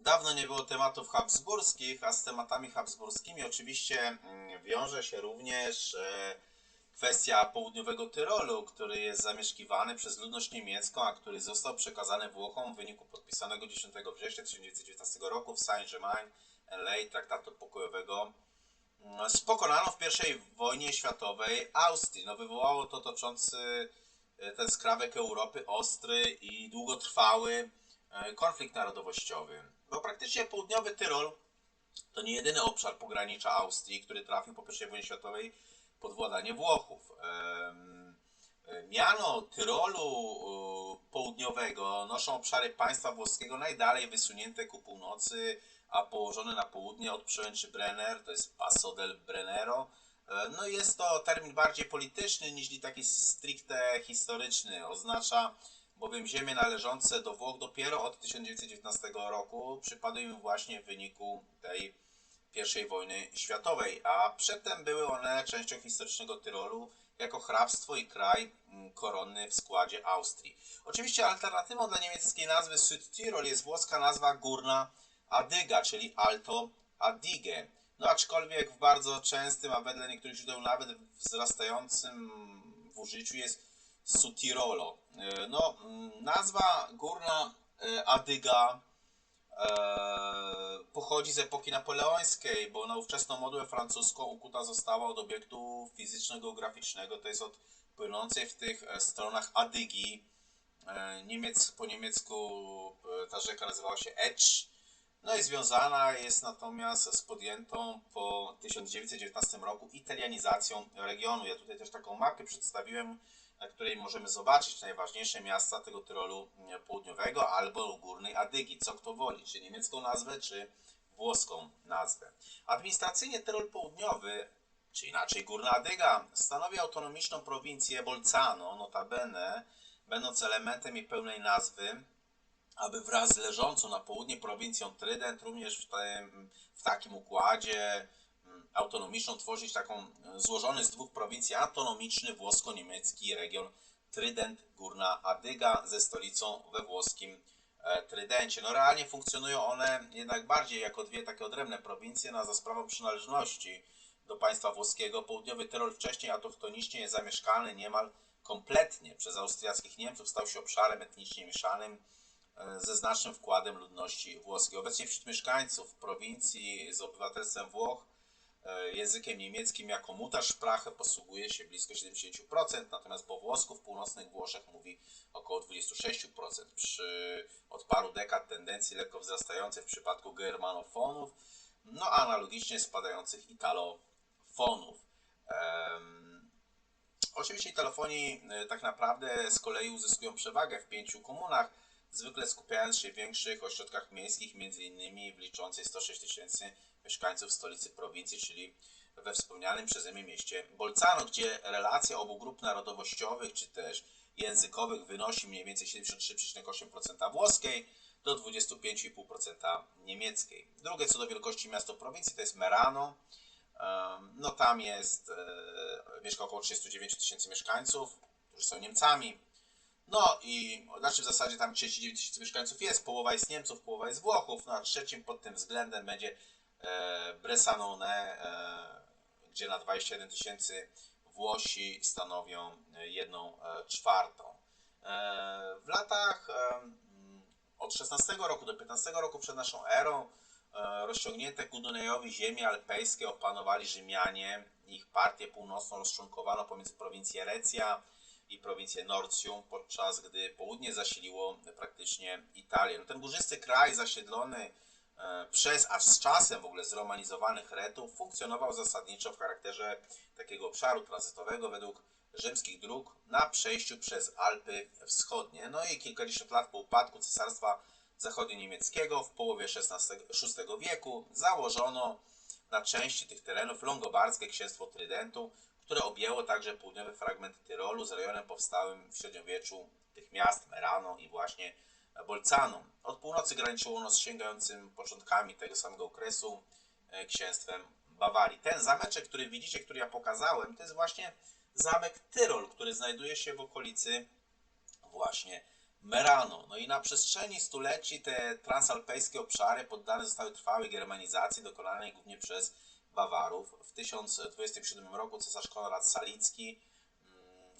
Dawno nie było tematów habsburskich, a z tematami habsburskimi oczywiście mm, wiąże się również e, kwestia południowego Tyrolu, który jest zamieszkiwany przez ludność niemiecką, a który został przekazany Włochom w wyniku podpisanego 10 września 1919 roku w Saint-Germain LA traktatu pokojowego mm, z pokonaną w I wojnie światowej Austrii. No, wywołało to toczący e, ten skrawek Europy ostry i długotrwały konflikt narodowościowy. Bo praktycznie południowy Tyrol to nie jedyny obszar pogranicza Austrii, który trafił po I wojnie światowej pod władanie Włochów. E, Miano Tyrolu e, Południowego noszą obszary państwa włoskiego najdalej wysunięte ku północy, a położone na południe od przełęczy Brenner, to jest Passo del Brennero. E, No jest to termin bardziej polityczny niż taki stricte historyczny. Oznacza bowiem ziemie należące do Włoch dopiero od 1919 roku przypadły im właśnie w wyniku tej I wojny światowej, a przedtem były one częścią historycznego Tyrolu jako hrabstwo i kraj mm, koronny w składzie Austrii. Oczywiście alternatywą dla niemieckiej nazwy Südtirol jest włoska nazwa górna Adyga, czyli Alto Adige. No aczkolwiek w bardzo częstym, a wedle niektórych źródeł nawet wzrastającym w użyciu jest Sutirolo. E, No, mm, nazwa górna e, Adyga e, pochodzi z epoki napoleońskiej, bo na ówczesną modłę francuską ukuta została od obiektu fizyczno-geograficznego, to jest od płynącej w tych stronach Adygi. Niemiec, po niemiecku ta rzeka nazywała się Etsch. No i związana jest natomiast z podjętą po 1919 roku italianizacją regionu. Ja tutaj też taką mapę przedstawiłem, na której możemy zobaczyć najważniejsze miasta tego Tyrolu mm, południowego albo górnej Adygi, co kto woli, czy niemiecką nazwę, czy włoską nazwę. Administracyjnie Tyrol Południowy, czy inaczej Górna Adyga, stanowi autonomiczną prowincję Bolzano, notabene, będąc elementem jej pełnej nazwy, aby wraz z leżącą na południe prowincją Trydent również w, tym, w takim układzie autonomiczną tworzyć taką e, złożony z dwóch prowincji autonomiczny włosko-niemiecki region Trydent Górna Adyga ze stolicą we włoskim e, Trydencie. No realnie funkcjonują one jednak bardziej jako dwie takie odrębne prowincje, no a za sprawą przynależności do państwa włoskiego południowy Tyrol wcześniej autochtonicznie jest zamieszkany niemal kompletnie przez austriackich Niemców, stał się obszarem etnicznie mieszanym, e, ze znacznym wkładem ludności włoskiej. Obecnie wśród mieszkańców prowincji z obywatelstwem Włoch językiem niemieckim jako Muttersprache posługuje się blisko 70%, natomiast po włosku w północnych Włoszech mówi około 26%. Przy od paru dekad tendencji lekko wzrastającej w przypadku germanofonów, no a analogicznie spadających italofonów. Em, Oczywiście italofonii e, tak naprawdę z kolei uzyskują przewagę w pięciu komunach, zwykle skupiając się w większych ośrodkach miejskich, m.in. w liczącej 106 tysięcy mieszkańców stolicy prowincji, czyli we wspomnianym przeze mnie mieście Bolzano, gdzie relacja obu grup narodowościowych czy też językowych wynosi mniej więcej 73,8% włoskiej do 25,5% niemieckiej. Drugie co do wielkości miasto prowincji to jest Merano. No tam jest, e, mieszka około 39 tysięcy mieszkańców, którzy są Niemcami. No i znaczy w zasadzie tam 39 tysięcy mieszkańców jest, połowa jest Niemców, połowa jest Włochów, no a trzecim pod tym względem będzie Bressanone, e, gdzie na 21 tysięcy Włosi stanowią e, jedną e, czwartą. E, w latach e, od 16 roku do 15 roku przed naszą erą e, rozciągnięte ku Dunajowi ziemie alpejskie opanowali Rzymianie. Ich partię północną rozczłonkowano pomiędzy prowincję Recja i prowincję Norcium, podczas gdy południe zasiliło praktycznie Italię. No, ten górzysty kraj zasiedlony e, przez, aż z czasem w ogóle zromanizowanych Retów, funkcjonował zasadniczo w charakterze takiego obszaru tranzytowego według rzymskich dróg na przejściu przez Alpy Wschodnie. No i kilkadziesiąt lat po upadku Cesarstwa Zachodnio-Niemieckiego w połowie XVI VI wieku założono na części tych terenów longobardzkie księstwo Trydentu, które objęło także południowy fragment Tyrolu z rejonem powstałym w średniowieczu tych miast Merano i właśnie Bolzano. Od północy graniczyło ono z sięgającym początkami tego samego okresu e, księstwem Bawarii. Ten zameczek, który widzicie, który ja pokazałem, to jest właśnie zamek Tyrol, który znajduje się w okolicy właśnie Merano. No i na przestrzeni stuleci te transalpejskie obszary poddane zostały trwałej germanizacji dokonanej głównie przez Bawarów. W 1027 roku cesarz Konrad Salicki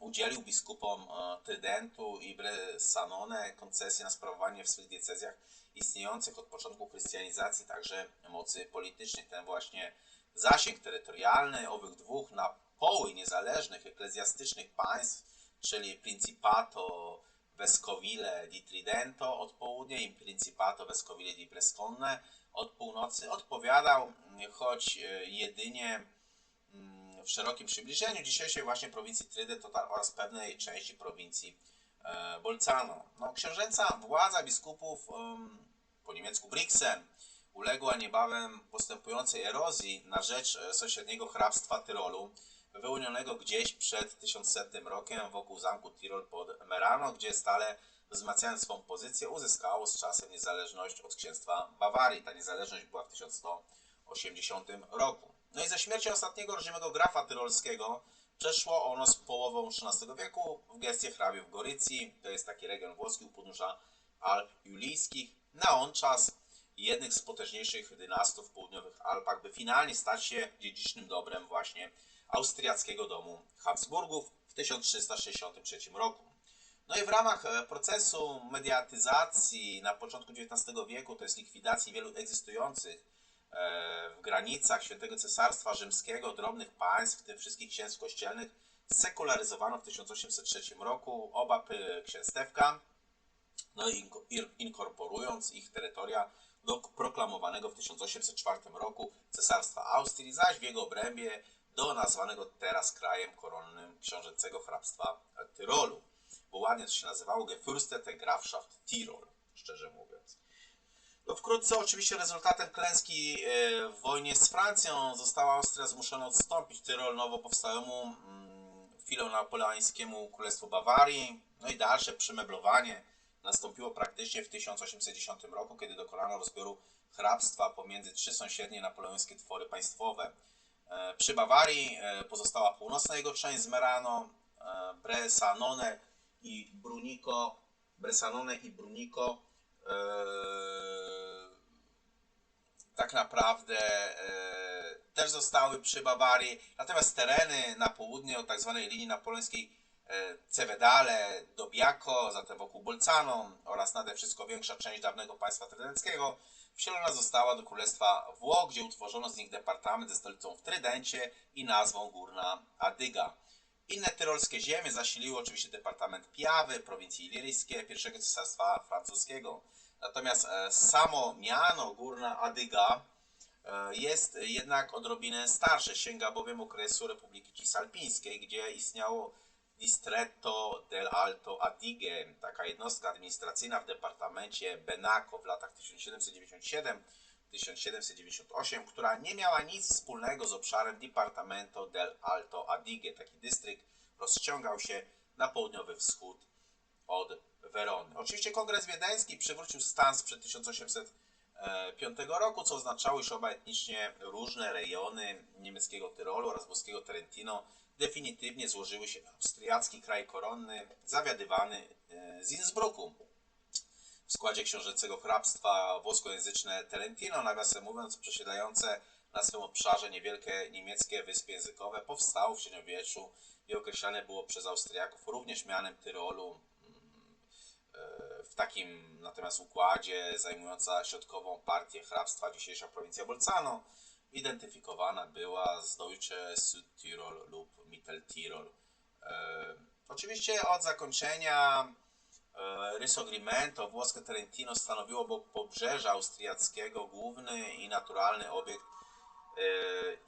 udzielił biskupom e, Trydentu i Bressanone koncesji na sprawowanie w swych diecezjach istniejących od początku chrystianizacji także mocy politycznej. Ten właśnie zasięg terytorialny owych dwóch na poły niezależnych eklezjastycznych państw, czyli Principato Vescovile di Tridento od południa i Principato Vescovile di Bresconne od północy odpowiadał, choć e, jedynie w szerokim przybliżeniu dzisiejszej właśnie prowincji Trident oraz pewnej części prowincji e, Bolzano. No, książęca władza biskupów po niemiecku Brixen uległa niebawem postępującej erozji na rzecz e, sąsiedniego hrabstwa Tyrolu, wyłonionego gdzieś przed 1100 rokiem wokół zamku Tirol pod Merano, gdzie stale wzmacniając swą pozycję uzyskało z czasem niezależność od księstwa Bawarii. Ta niezależność była w 1180 roku. No i ze śmiercią ostatniego rodzimego grafa tyrolskiego przeszło ono z połową XIII wieku w gestie hrabiów Gorycji, to jest taki region włoski u podnóża Alp Julijskich, na on czas jednych z potężniejszych dynastów w południowych Alpach, by finalnie stać się dziedzicznym dobrem właśnie austriackiego domu Habsburgów w 1363 roku. No i w ramach e, procesu mediatyzacji na początku XIX wieku, to jest likwidacji wielu egzystujących w granicach Świętego Cesarstwa Rzymskiego drobnych państw, w tym wszystkich księstw kościelnych, sekularyzowano w 1803 roku oba księstewka, no i inkorporując ich terytoria do proklamowanego w 1804 roku Cesarstwa Austrii, zaś w jego obrębie do nazwanego teraz krajem koronnym książęcego hrabstwa Tyrolu. Bo ładnie to się nazywało Gefürstete Grafschaft Tirol, szczerze mówiąc. No wkrótce oczywiście rezultatem klęski e, w wojnie z Francją została Austria zmuszona odstąpić Tyrol nowo powstałemu mm, filonapoleońskiemu Królestwu Bawarii. No i dalsze przemeblowanie nastąpiło praktycznie w 1810 roku, kiedy dokonano rozbioru hrabstwa pomiędzy trzy sąsiednie napoleońskie twory państwowe. E, przy Bawarii e, pozostała północna jego część z Merano, Bresanone i Brunico, Bresanone i Brunico tak naprawdę też zostały przy Bawarii, natomiast tereny na południe od tak zwanej linii napoleońskiej Cevedale do Biako, zatem wokół Bolcano oraz nade wszystko większa część dawnego państwa trydenckiego wcielona została do Królestwa Włoch, gdzie utworzono z nich departament ze stolicą w Trydencie i nazwą Górna Adyga. Inne tyrolskie ziemie zasiliły oczywiście departament Piawy, prowincje iliryjskie pierwszego cesarstwa francuskiego. Natomiast e, samo miano Górna Adyga e, jest jednak odrobinę starsze, sięga bowiem okresu Republiki Cisalpińskiej, gdzie istniało Distretto del Alto Adige, taka jednostka administracyjna w departamencie Benaco w latach 1797-1798, która nie miała nic wspólnego z obszarem Departamento del Alto Adige. Taki dystrykt rozciągał się na południowy wschód od Werony. Oczywiście Kongres Wiedeński przywrócił stan sprzed 1805 roku, co oznaczało, iż oba etnicznie różne rejony niemieckiego Tyrolu oraz włoskiego Trentino definitywnie złożyły się w austriacki kraj koronny zawiadywany e, z Innsbrucku. W składzie książęcego hrabstwa włoskojęzyczne Trentino, nawiasem mówiąc, przesiedlające na swym obszarze niewielkie niemieckie wyspy językowe, powstało w średniowieczu i określane było przez Austriaków również mianem Tyrolu, mm, e, w takim natomiast układzie zajmująca środkową partię hrabstwa dzisiejsza prowincja Bolzano, identyfikowana była z Deutsche Südtirol lub Mitteltirol. E, oczywiście od zakończenia Rysogrimento włoskie Trentino stanowiło obok pobrzeża austriackiego główny i naturalny obiekt e,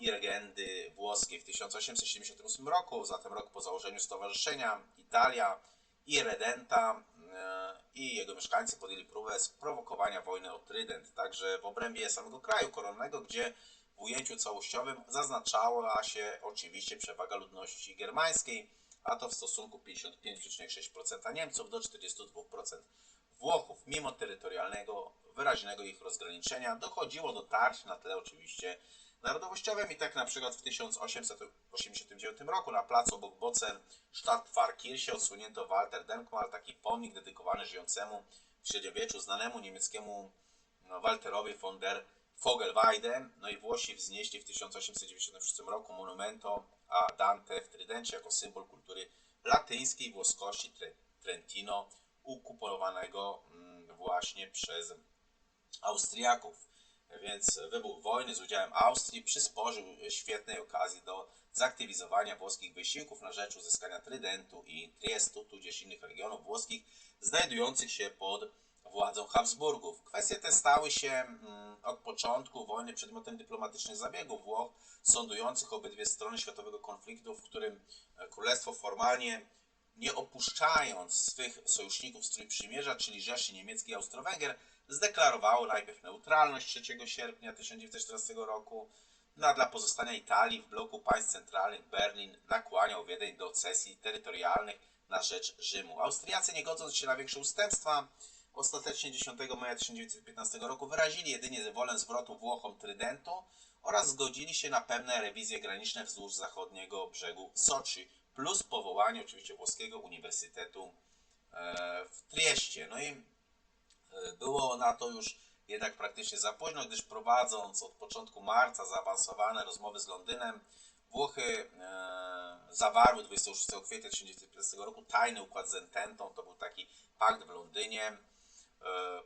i legendy włoskiej. W 1878 roku, zatem rok po założeniu stowarzyszenia, Italia i Redenta e, i jego mieszkańcy podjęli próbę sprowokowania wojny o Trydent, także w obrębie samego kraju koronnego, gdzie w ujęciu całościowym zaznaczała się oczywiście przewaga ludności germańskiej, a to w stosunku 55,6% Niemców do 42% Włochów. Mimo terytorialnego, wyraźnego ich rozgraniczenia dochodziło do tarć na tle oczywiście narodowościowym i tak na przykład w 1889 roku na placu obok Bocen Stadtpfarrkirche odsłonięto Walter Denkmal, taki pomnik dedykowany żyjącemu w średniowieczu znanemu niemieckiemu no, Walterowi von der Vogelweide. No i Włosi wznieśli w 1896 roku monumento a Dante w Trydencie jako symbol kultury latyńskiej włoskości Trentino okupowanego mm, właśnie przez Austriaków. Więc wybuch wojny z udziałem Austrii przysporzył świetnej okazji do zaktywizowania włoskich wysiłków na rzecz uzyskania Trydentu i Triestu, tudzież innych regionów włoskich znajdujących się pod władzą Habsburgów. Kwestie te stały się mm, od początku wojny przedmiotem dyplomatycznych zabiegów Włoch, sądujących obydwie strony światowego konfliktu, w którym e, królestwo formalnie nie opuszczając swych sojuszników z Trójprzymierza, czyli Rzeszy Niemieckiej i Austro-Węgier, zdeklarowało najpierw neutralność 3 sierpnia 1914 roku, no a dla pozostania Italii w bloku państw centralnych Berlin nakłaniał Wiedeń do cesji terytorialnych na rzecz Rzymu. Austriacy, nie godząc się na większe ustępstwa, ostatecznie 10 maja 1915 roku wyrazili jedynie wolę zwrotu Włochom Trydentu oraz zgodzili się na pewne rewizje graniczne wzdłuż zachodniego brzegu Soczi, plus powołanie oczywiście Włoskiego Uniwersytetu e, w Trieście. No i e, było na to już jednak praktycznie za późno, gdyż prowadząc od początku marca zaawansowane rozmowy z Londynem, Włochy e, zawarły 26 kwietnia 1915 roku tajny układ z Ententą, to był taki pakt w Londynie,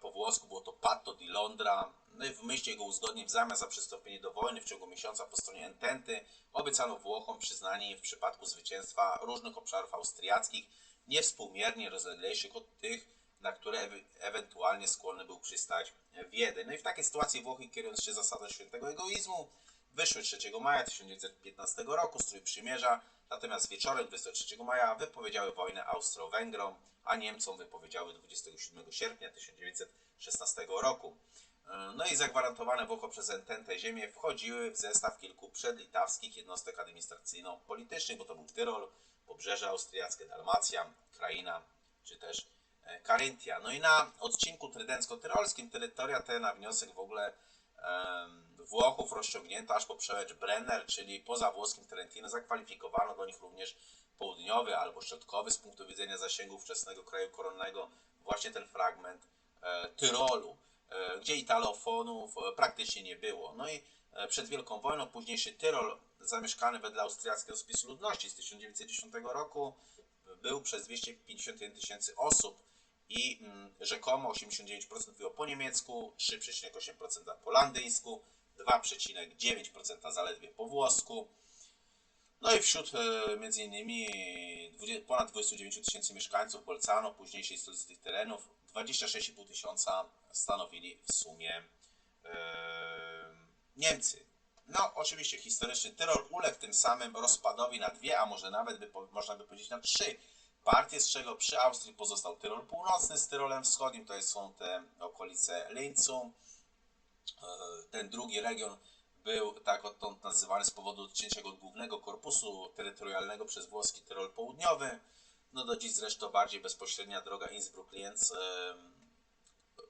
po włosku było to Patto di Londra. No i w myśl jego uzgodnień w zamian za przystąpienie do wojny w ciągu miesiąca po stronie Ententy obiecano Włochom przyznanie w przypadku zwycięstwa różnych obszarów austriackich niewspółmiernie rozleglejszych od tych, na które e ewentualnie skłonny był przystać Wiedeń. No i w takiej sytuacji Włochy, kierując się zasadą świętego egoizmu, wyszły 3 maja 1915 roku z Trójprzymierza, natomiast wieczorem 23 maja wypowiedziały wojnę Austro-Węgrom, a Niemcom wypowiedziały 27 sierpnia 1916 roku. No i zagwarantowane Włochom przez Ententę ziemie wchodziły w zestaw kilku przedlitawskich jednostek administracyjno-politycznych, bo to był Tyrol, Pobrzeże Austriackie, Dalmacja, Kraina czy też e, Karyntia. No i na odcinku trydencko-tyrolskim terytoria te na wniosek w ogóle Włochów rozciągnięto aż po przełęcz Brenner, czyli poza włoskim Trentino zakwalifikowano do nich również południowy albo środkowy z punktu widzenia zasięgu wczesnego kraju koronnego właśnie ten fragment e, Tyrolu, e, gdzie italofonów e, praktycznie nie było. No i przed Wielką Wojną późniejszy Tyrol, zamieszkany wedle austriackiego spisu ludności z 1910 roku, był przez 251 tysięcy osób i mm, rzekomo 89% mówiło po niemiecku, 3,8% po landyjsku, 2,9% zaledwie po włosku. No i wśród e, między innymi ponad 29 tysięcy mieszkańców Bolcano, późniejszej stolicy tych terenów, 26,5 tysiąca stanowili w sumie e, Niemcy. No, oczywiście historyczny Tyrol uległ tym samym rozpadowi na dwie, a może nawet by, można by powiedzieć na trzy partie, z czego przy Austrii pozostał Tyrol Północny z Tyrolem Wschodnim, to są te okolice Linzu. E, ten drugi region był tak odtąd nazywany z powodu odcięcia go od głównego korpusu terytorialnego przez włoski Tyrol Południowy. No do dziś zresztą bardziej bezpośrednia droga Innsbruck-Lienz e,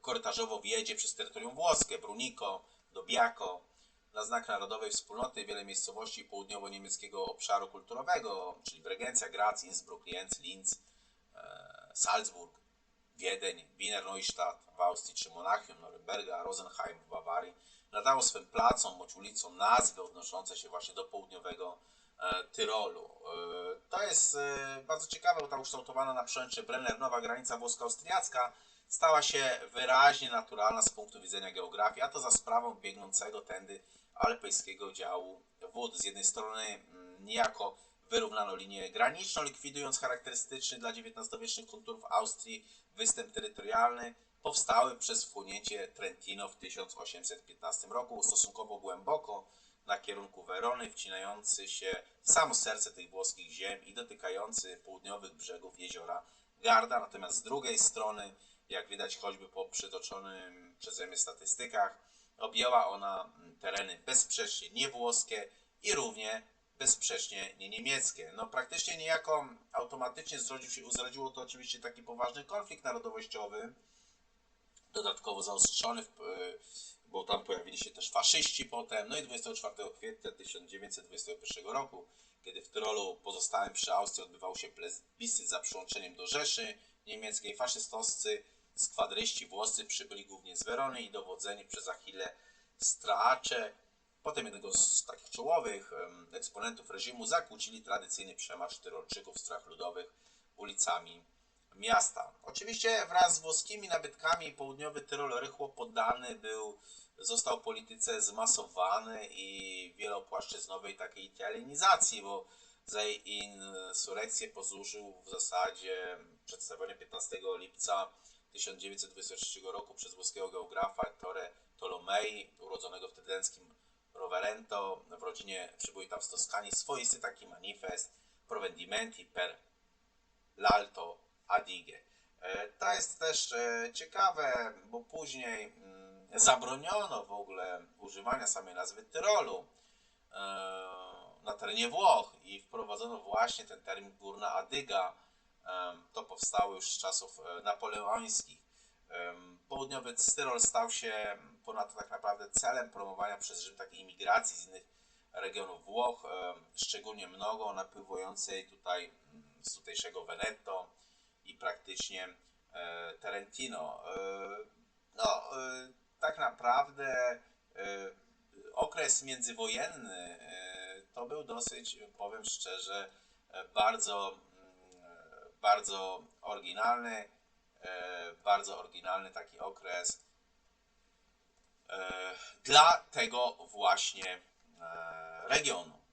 korytarzowo wjedzie przez terytorium włoskie, Brunico, Dobiako. Na znak narodowej wspólnoty wiele miejscowości południowo-niemieckiego obszaru kulturowego, czyli Bregencja, Graz, Innsbruck, Lienz, Linz, e, Salzburg, Wiedeń, Wiener Neustadt w Austrii czy Monachium, Norymberga, Rosenheim w Bawarii nadało swym placom bądź ulicom nazwy odnoszące się właśnie do południowego e, Tyrolu. E, to jest bardzo ciekawe, bo ta ukształtowana na przełęczy Brenner nowa granica włosko-austriacka stała się wyraźnie naturalna z punktu widzenia geografii, a to za sprawą biegnącego tędy alpejskiego działu wód. Z jednej strony mm, niejako wyrównano linię graniczną, likwidując charakterystyczny dla XIX-wiecznych kulturów Austrii występ terytorialny, powstały przez wchłonięcie Trentino w 1815 roku stosunkowo głęboko na kierunku Werony, wcinający się w samo serce tych włoskich ziem i dotykający południowych brzegów jeziora Garda. Natomiast z drugiej strony, jak widać choćby po przytoczonym przeze mnie statystykach, objęła ona tereny bezsprzecznie niewłoskie i równie bezsprzecznie nie niemieckie. No praktycznie niejako automatycznie zrodził się, zrodziło to oczywiście taki poważny konflikt narodowościowy, dodatkowo zaostrzony w, bo tam pojawili się też faszyści potem. No i 24 kwietnia 1921 roku, kiedy w Tyrolu pozostałym przy Austrii odbywał się plebiscyt za przyłączeniem do Rzeszy niemieckiej, faszystowscy skwadryści włoscy przybyli głównie z Werony i dowodzeni przez Achille Straacze, potem jednego z takich czołowych eksponentów reżimu, zakłócili tradycyjny przemarsz Tyrolczyków w strach ludowych ulicami miasta. Oczywiście wraz z włoskimi nabytkami południowy Tyrol rychło poddany był, został polityce zmasowany i wielopłaszczyznowej takiej italianizacji, bo za insurekcję posłużył w zasadzie przedstawione 15 lipca 1923 roku przez włoskiego geografa Ettore Tolomei, urodzonego w trydenckim Roverento, w rodzinie przybój tam z Toskanii, swoisty taki manifest Provendimenti per l'Alto Adige. E, To jest też e, ciekawe, bo później mm, zabroniono w ogóle używania samej nazwy Tyrolu e, na terenie Włoch i wprowadzono właśnie ten termin Górna Adyga. To powstało już z czasów e, napoleońskich. Południowy Tyrol stał się ponadto tak naprawdę celem promowania przez Rzym takiej imigracji z innych regionów Włoch, szczególnie mnogo napływającej tutaj mm, z tutejszego Veneto i praktycznie e, Trentino. E, no, tak naprawdę okres międzywojenny to był dosyć, powiem szczerze, bardzo, bardzo oryginalny, e, bardzo oryginalny taki okres e, dla tego właśnie e, regionu.